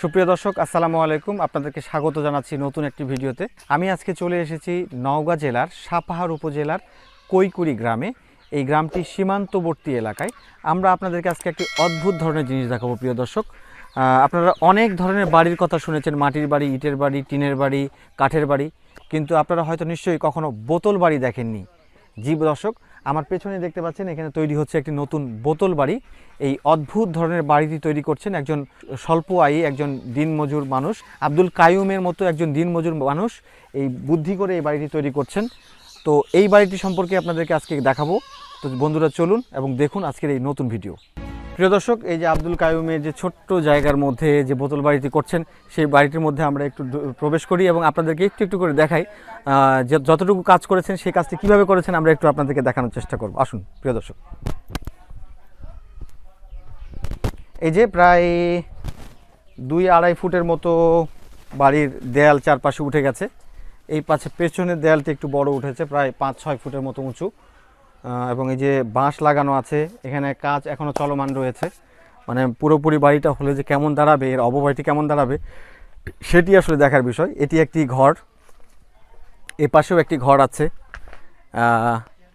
সুপ্রিয় দর্শক, আসসালামু আলাইকুম। আপনাদেরকে স্বাগত জানাচ্ছি নতুন একটি ভিডিওতে। আমি আজকে চলে এসেছি নওগাঁ জেলার সাপাহার উপজেলার কৈকুড়ি গ্রামে। এই গ্রামটি সীমান্তবর্তী এলাকায়। আমরা আপনাদেরকে আজকে একটি অদ্ভুত ধরনের জিনিস দেখাবো, প্রিয় দর্শক। আপনারা অনেক ধরনের বাড়ির কথা শুনেছেন, মাটির বাড়ি, ইটের বাড়ি, টিনের বাড়ি, কাঠের বাড়ি। কিন্তু আপনারা হয়তো নিশ্চয়ই কখনো বোতল বাড়ি দেখেননি। জি দর্শক আমার পেছনে দেখতে পাচ্ছেন, এখানে তৈরি হচ্ছে একটি নতুন বোতল বাড়ি। এই অদ্ভুত ধরনের বাড়িটি তৈরি করছেন একজন স্বল্প আয়ী, একজন দিনমজুর মানুষ, আব্দুল কায়ুমের মতো একজন দিনমজুর মানুষ এই বুদ্ধি করে এই বাড়িটি তৈরি করছেন। তো এই বাড়িটি সম্পর্কে আপনাদেরকে আজকে দেখাবো। তো বন্ধুরা, চলুন এবং দেখুন আজকের এই নতুন ভিডিও। প্রিয় দর্শক, এই যে আব্দুল কায়ুমের যে ছোট্ট জায়গার মধ্যে যে বোতল বাড়িটি করছেন, সেই বাড়িটির মধ্যে আমরা একটু প্রবেশ করি এবং আপনাদেরকে একটু একটু করে দেখাই যতটুকু কাজ করেছেন, সেই কাজটি কীভাবে করেছেন আমরা একটু আপনাদেরকে দেখানোর চেষ্টা করব। আসুন, প্রিয় দর্শক। এই যে প্রায় দুই আড়াই ফুটের মতো বাড়ির দেয়াল চারপাশে উঠে গেছে। এই পাশে পেছনের দেয়ালটি একটু বড় উঠেছে, প্রায় পাঁচ ছয় ফুটের মতো উঁচু। এবং এই যে বাঁশ লাগানো আছে, এখানে কাজ এখনও চলমান রয়েছে। মানে পুরোপুরি বাড়িটা হলে যে কেমন দাঁড়াবে, এর অববাহিটি কেমন দাঁড়াবে, সেটি আসলে দেখার বিষয়। এটি একটি ঘর, এ পাশেও একটি ঘর আছে।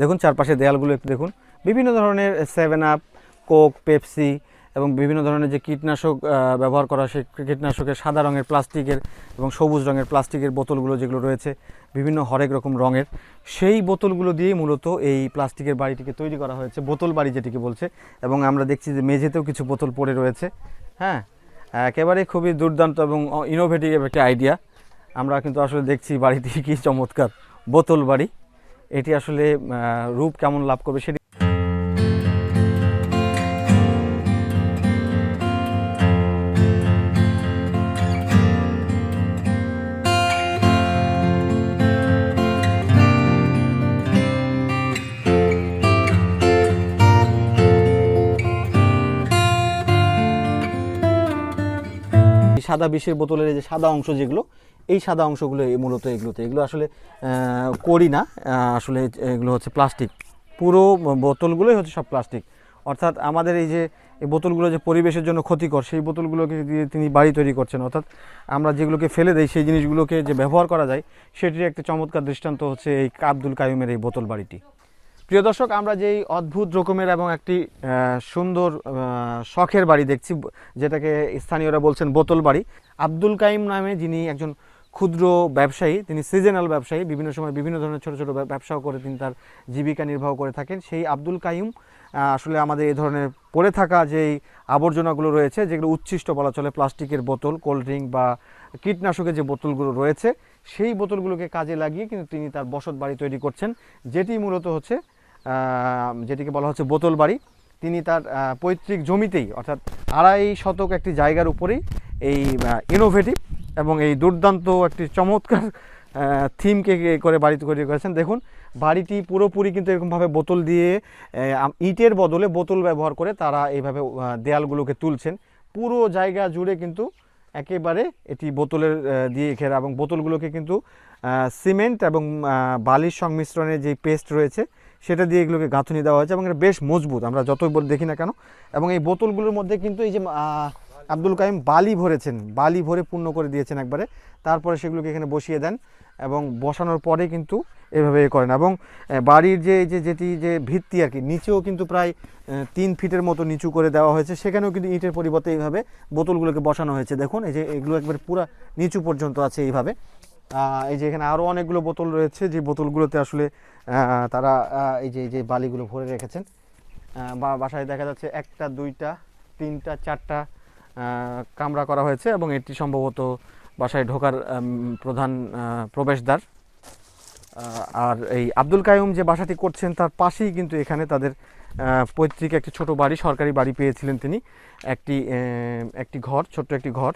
দেখুন চারপাশে দেয়ালগুলো একটু দেখুন। বিভিন্ন ধরনের সেভেন আপ কোক পেপসি এবং বিভিন্ন ধরনের যে কীটনাশক ব্যবহার করা সেই কীটনাশকের সাদা রঙের প্লাস্টিকের এবং সবুজ রঙের প্লাস্টিকের বোতলগুলো যেগুলো রয়েছে, বিভিন্ন হরেক রকম রঙের, সেই বোতলগুলো দিয়েই মূলত এই প্লাস্টিকের বাড়িটিকে তৈরি করা হয়েছে, বোতল বাড়ি যেটিকে বলছে। এবং আমরা দেখছি যে মেঝেতেও কিছু বোতল পড়ে রয়েছে হ্যাঁ? একেবারে খুবই দুর্দান্ত এবং ইনোভেটিভ একটা আইডিয়া আমরা কিন্তু আসলে দেখছি বাড়িটি কি চমৎকার, বোতল বাড়ি। এটি আসলে রূপ কেমন লাভ করবে সেটি সাদা বিষের বোতলের যে সাদা অংশ যেগুলো, এই সাদা অংশগুলো মূলত এগুলোতে। এগুলো আসলে করি না। আসলে এগুলো হচ্ছে প্লাস্টিক। পুরো বোতলগুলোই হচ্ছে সব প্লাস্টিক। অর্থাৎ আমাদের এই যে, এই বোতলগুলো যে পরিবেশের জন্য ক্ষতিকর, সেই বোতলগুলোকে দিয়ে তিনি বাড়ি তৈরি করছেন, অর্থাৎ আমরা যেগুলোকে ফেলে দেই, সেই জিনিসগুলোকে যে ব্যবহার করা যায় সেটির একটা চমৎকার দৃষ্টান্ত হচ্ছে এই আব্দুল কায়ুমের এই বোতল বাড়িটি। প্রিয় দর্শক, আমরা যেই অদ্ভুত রকমের এবং একটি সুন্দর শখের বাড়ি দেখছি, যেটাকে স্থানীয়রা বলছেন বোতল বাড়ি। আব্দুল কাইম নামে যিনি একজন ক্ষুদ্র ব্যবসায়ী, তিনি সিজনাল ব্যবসায়ী, বিভিন্ন সময় বিভিন্ন ধরনের ছোট ছোট ব্যবসাও করে তিনি তার জীবিকা নির্বাহ করে থাকেন। সেই আব্দুল কাইম আসলে আমাদের এই ধরনের পড়ে থাকা যেই আবর্জনাগুলো রয়েছে, যেগুলো উচ্ছিষ্ট বলা চলে প্লাস্টিকের বোতল, কোল্ড ড্রিঙ্ক বা কীটনাশকের যে বোতলগুলো রয়েছে, সেই বোতলগুলোকে কাজে লাগিয়ে কিন্তু তিনি তার বসত বাড়ি তৈরি করছেন। যেটি মূলত হচ্ছে যেটিকে বলা হচ্ছে বোতল বাড়ি। তিনি তার পৈতৃক জমিতেই, অর্থাৎ আড়াই শতক একটি জায়গার উপরেই এই ইনোভেটিভ এবং এই দুর্দান্ত একটি চমৎকার থিমকে করে বাড়ি তৈরি করেছেন। দেখুন, বাড়িটি পুরোপুরি কিন্তু এরকমভাবে বোতল দিয়ে ইটের বদলে বোতল ব্যবহার করে তারা এইভাবে দেয়ালগুলোকে তুলছেন। পুরো জায়গা জুড়ে কিন্তু একেবারে এটি বোতলের দিয়ে ঘেরা এবং বোতলগুলোকে কিন্তু সিমেন্ট এবং বালির সংমিশ্রণে যে পেস্ট রয়েছে, সেটা দিয়ে এগুলোকে গাঁথনি দেওয়া হয়েছে এবং এটা বেশ মজবুত। আমরা যতই দেখি না কেন। এবং এই বোতলগুলোর মধ্যে কিন্তু এই যে আব্দুল কাইম বালি ভরেছেন, বালি ভরে পূর্ণ করে দিয়েছেন একবারে। তারপরে সেগুলোকে এখানে বসিয়ে দেন এবং বসানোর পরে কিন্তু এভাবে করেন। এবং বাড়ির যে এই যে, যেটি যে ভিত্তি আর কি, নিচেও কিন্তু প্রায় তিন ফিটের মতো নিচু করে দেওয়া হয়েছে। সেখানেও কিন্তু ইটের পরিবর্তে এইভাবে বোতলগুলোকে বসানো হয়েছে। দেখুন, এই যে এগুলো একবার পুরা নিচু পর্যন্ত আছে এইভাবে। এই যে এখানে আরও অনেকগুলো বোতল রয়েছে। যে বোতলগুলোতে আসলে তারা এই যে এই যে বালিগুলো ভরে রেখেছেন। বা, বাসায় দেখা যাচ্ছে একটা, দুইটা, তিনটা, চারটা কামরা করা হয়েছে এবং এটি সম্ভবত বাসায় ঢোকার প্রধান প্রবেশদ্বার। আর এই আব্দুল কায়ুম যে বাসাটি করছেন তার পাশেই কিন্তু এখানে তাদের পৈতৃক একটি ছোট বাড়ি, সরকারি বাড়ি পেয়েছিলেন তিনি। একটি একটি ঘর, ছোট্ট একটি ঘর,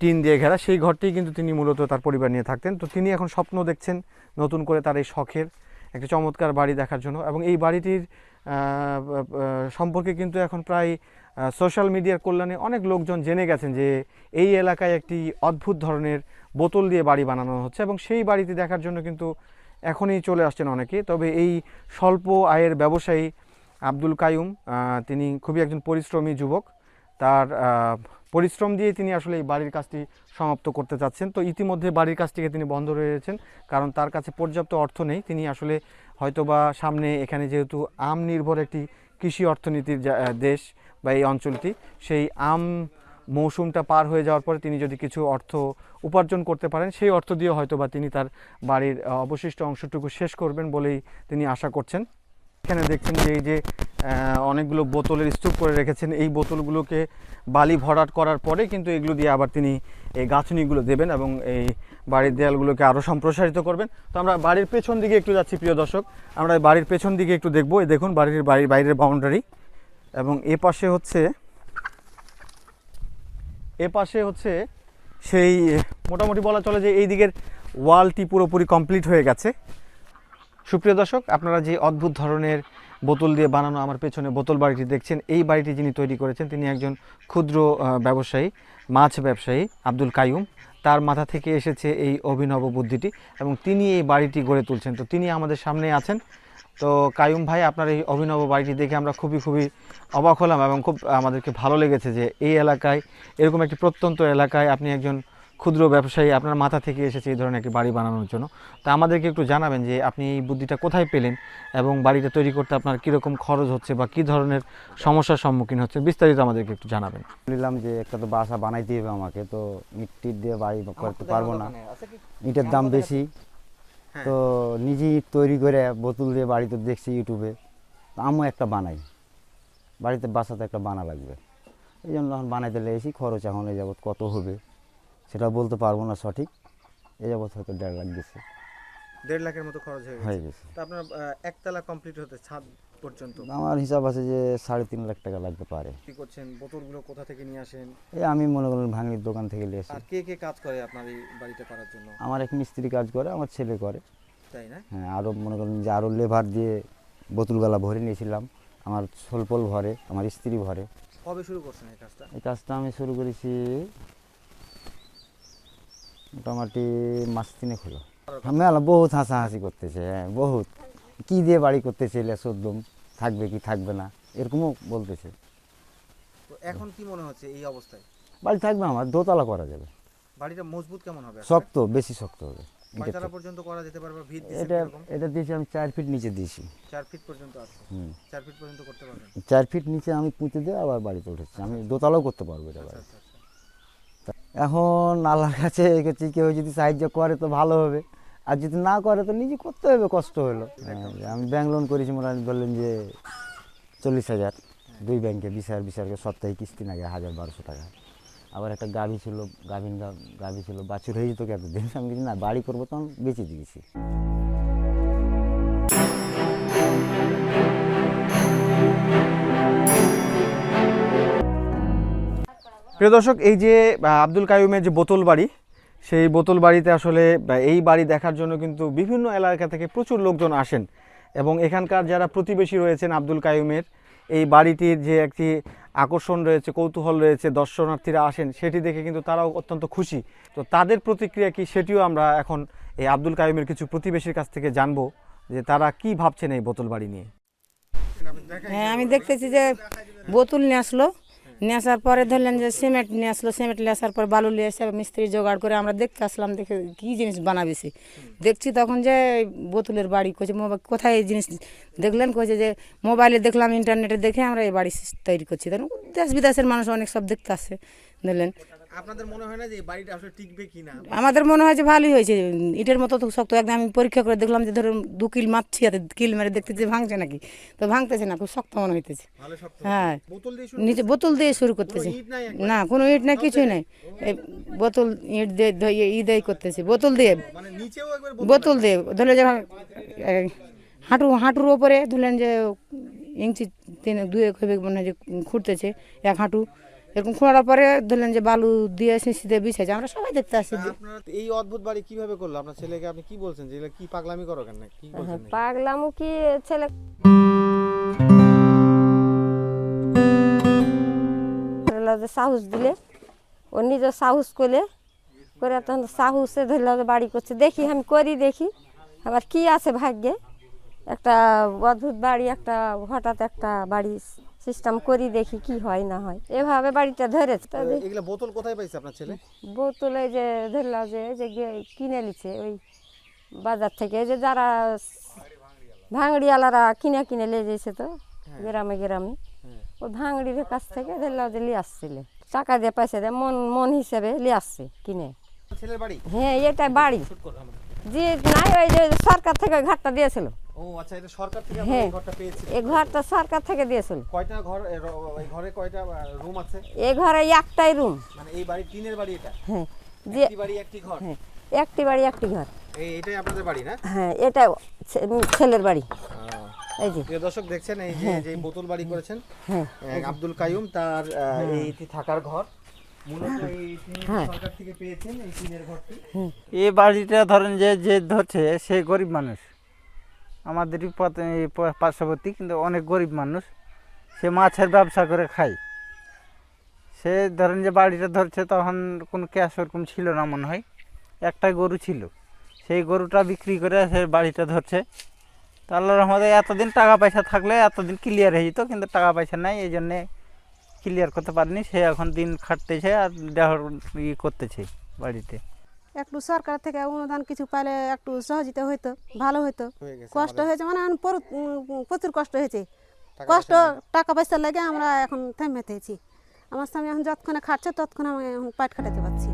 টিন দিয়ে ঘেরা। সেই ঘরটি কিন্তু তিনি মূলত তার পরিবার নিয়ে থাকতেন। তো তিনি এখন স্বপ্ন দেখছেন নতুন করে তার এই শখের একটি চমৎকার বাড়ি দেখার জন্য। এবং এই বাড়িটির সম্পর্কে কিন্তু এখন প্রায় সোশ্যাল মিডিয়ার কল্যাণে অনেক লোকজন জেনে গেছেন যে এই এলাকায় একটি অদ্ভুত ধরনের বোতল দিয়ে বাড়ি বানানো হচ্ছে এবং সেই বাড়িটি দেখার জন্য কিন্তু এখনই চলে আসছেন অনেকে। তবে এই স্বল্প আয়ের ব্যবসায়ী আব্দুল কায়ুম তিনি খুবই একজন পরিশ্রমী যুবক। তার পরিশ্রম দিয়ে তিনি আসলে এই বাড়ির কাজটি সমাপ্ত করতে চাচ্ছেন। তো ইতিমধ্যে বাড়ির কাজটিকে তিনি বন্ধ রয়েছেন, কারণ তার কাছে পর্যাপ্ত অর্থ নেই। তিনি আসলে হয়তোবা সামনে এখানে যেহেতু আম নির্ভর একটি কৃষি অর্থনীতির দেশ বা এই অঞ্চলটি, সেই আম মৌসুমটা পার হয়ে যাওয়ার পরে তিনি যদি কিছু অর্থ উপার্জন করতে পারেন, সেই অর্থ দিয়ে হয়তো বা তিনি তার বাড়ির অবশিষ্ট অংশটুকু শেষ করবেন বলেই তিনি আশা করছেন। এখানে দেখছেন যে এই যে অনেকগুলো বোতলের স্তূপ করে রেখেছেন। এই বোতলগুলোকে বালি ভরাট করার পরে কিন্তু এগুলো দিয়ে আবার তিনি এই গাছনিগুলো দেবেন এবং এই বাড়ির দেয়ালগুলোকে আরও সম্প্রসারিত করবেন। তো আমরা বাড়ির পেছন দিকে একটু যাচ্ছি, প্রিয় দর্শক। আমরা বাড়ির পেছন দিকে একটু দেখব। দেখুন, বাড়ির বাড়ির বাইরের বাউন্ডারি এবং এ পাশে হচ্ছে, এ পাশে হচ্ছে সেই, মোটামুটি বলা চলে যে এই দিকের ওয়ালটি পুরোপুরি কমপ্লিট হয়ে গেছে। সুপ্রিয় দর্শক, আপনারা যে অদ্ভুত ধরনের বোতল দিয়ে বানানো আমার পেছনে বোতল বাড়িটি দেখছেন, এই বাড়িটি যিনি তৈরি করেছেন তিনি একজন ক্ষুদ্র ব্যবসায়ী, মাছ ব্যবসায়ী, আব্দুল কায়ুম তার মাথা থেকে এসেছে এই অভিনব বুদ্ধিটি এবং তিনি এই বাড়িটি গড়ে তুলছেন। তো তিনি আমাদের সামনে আছেন। তো কায়ুম ভাই আপনার এই অভিনব বাড়িটি দেখে আমরা খুবই খুবই অবাক হলাম এবং খুব আমাদেরকে ভালো লেগেছে যে এই এলাকায় এরকম একটি প্রত্যন্ত এলাকায় আপনি একজন ক্ষুদ্র ব্যবসায়ী আপনার মাথা থেকে এসেছে এই ধরনের একটি বাড়ি বানানোর জন্য। তা আমাদেরকে একটু জানাবেন যে আপনি এই বুদ্ধিটা কোথায় পেলেন এবং বাড়িটা তৈরি করতে আপনার কীরকম খরচ হচ্ছে বা কী ধরনের সমস্যার সম্মুখীন হচ্ছে বিস্তারিত আমাদেরকে একটু জানাবেন। বললাম যে একটা তো বাসা বানাইতে হবে আমাকে তো ইট টিট দিয়ে বাড়ি করতে পারব না। ইটের দাম বেশি। হ্যাঁ। তো নিজেই তৈরি করে বোতল দিয়ে বাড়িতে দেখছি ইউটিউবে। তো আমিও একটা বানাই। বাড়িতে বাসাতে একটা বানা লাগবে। এই জন্য এখন বানাইতে লেগেছি খরচ এখন এই যাবৎ কত হবে সেটা বলতে পারব না সঠিক। এই যাবৎ হয়তো দেড় লাখ গেছে দেড় লাখের মতো খরচ হয়ে হয়ে গেছে। তা আপনার একতলা কমপ্লিট হতে ছাদ পর্যন্ত? আমার হিসাব আছে যে সাড়ে তিন লাখ টাকা লাগতে পারে। কি করছেন? বোতলগুলো কোথা থেকে নিয়ে আসেন? এই আমি মনে করেন ভাঙির দোকান থেকে নিয়ে আসি। আর কে কে কাজ করে আপনার এই বাড়িটা করার জন্য? আমার এক মিস্ত্রি কাজ করে আমার ছেলে করে। তাই না? হ্যাঁ আরও মনে করেন যে আরও লেবার দিয়ে বোতলগুলা ভরে নিয়েছিলাম। আমার সোলপল ভরে আমার স্ত্রী ভরে। কবে শুরু করছেন এই কাজটা? এই কাজটা আমি শুরু করেছি মোটামুটি মাস তিনে হলো। মেলা বহুত হাসাহাসি করতেছে হ্যাঁ বহুত। কি দিয়ে বাড়ি করতেছে এলে সদ্যম থাকবে কি থাকবে না এরকমও বলতেছে। তো এখন কি মনে হচ্ছে এই অবস্থায়? বাড়ি থাকবে আমার দোতলা করা যাবে। বাড়িটা মজবুত কেমন হবে? শক্ত বেশি শক্ত হবে। কয়তলা পর্যন্ত করা যেতে পারবে ভিত এটা এটা দিয়েছি আমি চার ফিট নিচে দিয়েছি। চার ফিট পর্যন্ত আছে। হুম। চার ফিট পর্যন্ত করতে পারবেন? চার ফিট নিচে আমি পুঁতে দিয়ে আবার বাড়িতে উঠেছি আমি দোতলাও করতে পারব এটা বাড়ি। আচ্ছা আচ্ছা এখন আল্লাহর কাছে এগেছি কেউ যদি সাহায্য করে তো ভালো হবে। আর যদি না করে তো নিজে করতে হবে কষ্ট হলো। হ্যাঁ, আমি ব্যাংক লোন করেছি মোটামুটি বললেন যে চল্লিশ হাজার। দুই ব্যাংকে বিশ হাজার বিশ হাজার সপ্তাহে কিস্তি লাগে হাজার বারোশো টাকা। আবার একটা গাভী ছিল, গাভিন গাভী ছিল, বাছুর হয়ে যেত এতদিন? আমি কিছু না, বাড়ি করব তখন বেঁচে দিয়েছি। প্রিয় দর্শক, এই যে আব্দুল কাইয়ুমের যে বোতল বাড়ি, সেই বোতল বাড়িতে আসলে এই বাড়ি দেখার জন্য কিন্তু বিভিন্ন এলাকা থেকে প্রচুর লোকজন আসেন। এবং এখানকার যারা প্রতিবেশী রয়েছেন আব্দুল কাইয়ুমের এই বাড়িটির যে একটি আকর্ষণ রয়েছে, কৌতূহল রয়েছে, দর্শনার্থীরা আসেন, সেটি দেখে কিন্তু তারাও অত্যন্ত খুশি। তো তাদের প্রতিক্রিয়া কি সেটিও আমরা এখন এই আব্দুল কাইমের কিছু প্রতিবেশীর কাছ থেকে জানব যে তারা কি ভাবছেন এই বোতল বাড়ি নিয়ে। হ্যাঁ আমি দেখতেছি যে বোতল নিয়ে আসলো। নিয়ে আসার পরে ধরলেন যে সিমেন্ট নিয়ে আসলো, সিমেন্ট নিয়ে আসার পর বালু নিয়ে এসে মিস্ত্রি জোগাড় করে আমরা দেখতে আসলাম, দেখে কী জিনিস বানাবেছি দেখছি তখন যে বোতলের বাড়ি কোচে মোবাইল কোথায় এই জিনিস দেখলেন? কইছে যে মোবাইলে দেখলাম, ইন্টারনেটে দেখে আমরা এই বাড়ি তৈরি করছি। তখন দেশ বিদেশের মানুষ অনেক সব দেখতে আসে, ধরলেন। আপনাদের মনে হয় না যে বাড়িটা আসলে টিকবে কিনা? আমাদের মনে হয় যে ভালোই হয়েছে। ইটের মতো তো শক্ত একদম আমি পরীক্ষা করে দেখলাম যে ধরুন দু কিল মাপছি হাতে কিল মেরে দেখতে যে ভাঙছে নাকি? তো ভাঙতেছে না খুব শক্ত মনে হইতেছে। হ্যাঁ। বোতল দিয়ে নিচে বোতল দিয়ে শুরু করতেছে। না কোনো ইট না কিছুই নাই। বোতল ইট দিয়ে ধইয়ে ই দিয়ে করতেছে। বোতল দিয়ে মানে বোতল দিয়ে ধরলে যে হাঁটু হাঁটুর ওপরে ধরলেন যে ইঞ্চি তিন এক মনে হয় যে খুঁড়তেছে এক হাঁটু। এরকম খোঁড়ার পরে ধরলেন যে বালু দিয়ে সিঁচি দিয়ে বিছাইছে। আমরা সবাই দেখতে আসছি আপনারা এই অদ্ভুত বাড়ি কীভাবে করল? আপনার ছেলেকে আপনি কি বলছেন যে কি পাগলামি করো কেন? কি বলছেন পাগলামু কি ছেলে সাহস দিলে। ও নিজে সাহস করলে। করে তখন সাহসে ধরলো বাড়ি করছে। দেখি আমি করি দেখি। আবার কি আছে ভাগ্যে? একটা অদ্ভুত বাড়ি একটা হঠাৎ একটা বাড়ি সিস্টেম করি দেখি কি হয় না হয়। এভাবে বাড়িটা ধরেছে। এগুলো বোতল কোথায় পাইছে আপনার ছেলে? বোতলে যে ধরলা যে যে কিনে নিচ্ছে ওই বাজার থেকে। যে যারা ভাঙড়িওয়ালারা কিনে কিনে নিয়ে যেছে তো গ্রামে গ্রামে ওই ভাঙড়ির কাছ থেকে ধরলা যে নিয়ে আসছিল। টাকা দিয়ে পয়সা দিয়ে মন মন হিসেবে নিয়ে আসছে কিনে। ছেলের বাড়ি? হ্যাঁ এটা বাড়ি। যে নাই ওই যে সরকার থেকে ঘাটটা দিয়েছিল। ও আচ্ছা এটা সরকার থেকে হ্যাঁ। এই ঘরটা পেয়েছে। এই ঘরটা সরকার থেকে দিয়েছিল। কয়টা ঘর এ, এই ঘরে কয়টা রুম আছে? এই ঘরে একটাই রুম মানে এই বাড়ি টিনের বাড়ি এটা? হ্যাঁ যে একটি বাড়ি একটি ঘর? হ্যাঁ একটি বাড়ি একটি ঘর। এই এটাই আপনাদের বাড়ি না? হ্যাঁ এটা ছেলের বাড়ি। এই যে। প্রিয় দর্শক দেখছেন এই যে যে বোতল বাড়ি করেছেন হ্যাঁ। আব্দুল কাইয়ুম তার থাকার ঘর। মূলত এই তিনি। সরকার থেকে পেয়েছেন এই টিনের এই বাড়িটা ধরেন যে যে ধরছে সে গরিব মানুষ। আমাদেরই পার্শ্ববর্তী কিন্তু অনেক গরিব মানুষ। সে মাছের ব্যবসা করে খায়। সে ধরেন যে বাড়িটা ধরছে, তখন কোনো ক্যাশ ওরকম ছিল না মনে হয়। একটা গরু ছিল। সেই গরুটা বিক্রি করে সে বাড়িটা ধরছে। তো আল্লাহ রহমতে এতদিন টাকা পয়সা থাকলে এতদিন ক্লিয়ার হয়ে যেত, কিন্তু টাকা পয়সা নাই, এই জন্যে ক্লিয়ার করতে পারেনি। সে এখন দিন খাটতেছে আর দেহ ই করতেছে বাড়িতে। একটু সরকার থেকে অনুদান কিছু পাইলে একটু সহযোগিতা হইতো ভালো হইতো। কষ্ট হয়েছে মানে এখন প্রচুর কষ্ট হয়েছে। কষ্ট টাকা পয়সা লাগে আমরা এখন থেমে থেয়েছি। আমার স্বামী এখন যতক্ষণে খাটছে ততক্ষণ আমি এখন পাট খাটাতে পারছি।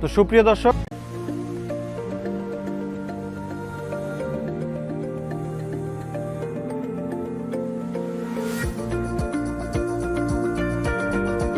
তো সুপ্রিয় দর্শক